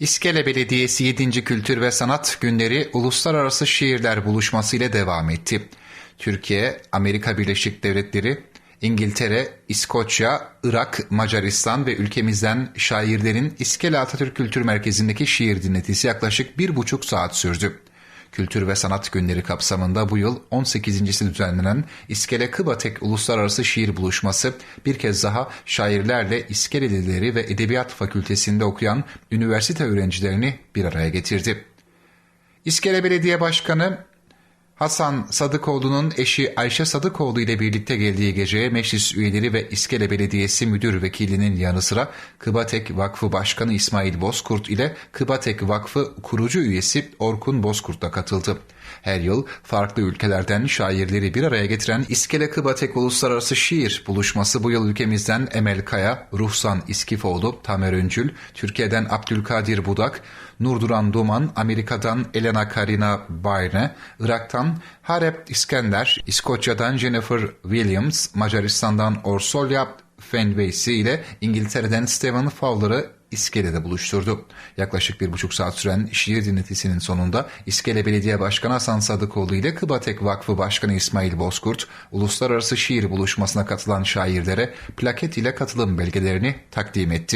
İskele Belediyesi 7. Kültür ve Sanat Günleri Uluslararası Şiirler Buluşması ile devam etti. Türkiye, Amerika Birleşik Devletleri, İngiltere, İskoçya, Irak, Macaristan ve ülkemizden şairlerin İskele Atatürk Kültür Merkezi'ndeki şiir dinletisi yaklaşık bir buçuk saat sürdü. Kültür ve Sanat Günleri kapsamında bu yıl 18.si düzenlenen İskele Kıbatek Uluslararası Şiir Buluşması bir kez daha şairlerle İskele Dilleri ve Edebiyat Fakültesinde okuyan üniversite öğrencilerini bir araya getirdi. İskele Belediye Başkanı Hasan Sadıkoğlu'nun eşi Ayşe Sadıkoğlu ile birlikte geldiği geceye meclis üyeleri ve İskele Belediyesi Müdür Vekilinin yanı sıra Kıbatek Vakfı Başkanı İsmail Bozkurt ile Kıbatek Vakfı kurucu üyesi Orkun Bozkurt da katıldı. Her yıl farklı ülkelerden şairleri bir araya getiren İskele Kıbatek Uluslararası Şiir Buluşması bu yıl ülkemizden Emel Kaya, Ruhsan İskifoğlu, Tamer Öncül, Türkiye'den Abdülkadir Budak, Nurduran Duman, Amerika'dan Elena Karina Bayne, Irak'tan Harep İskender, İskoçya'dan Jennifer Williams, Macaristan'dan Orsolya Fenwaysi ile İngiltere'den Stephen Fowler'ı İskele'de buluşturdu. Yaklaşık bir buçuk saat süren şiir dinletisinin sonunda İskele Belediye Başkanı Hasan Sadıkoğlu ile Kıbatek Vakfı Başkanı İsmail Bozkurt, uluslararası şiir buluşmasına katılan şairlere plaket ile katılım belgelerini takdim etti.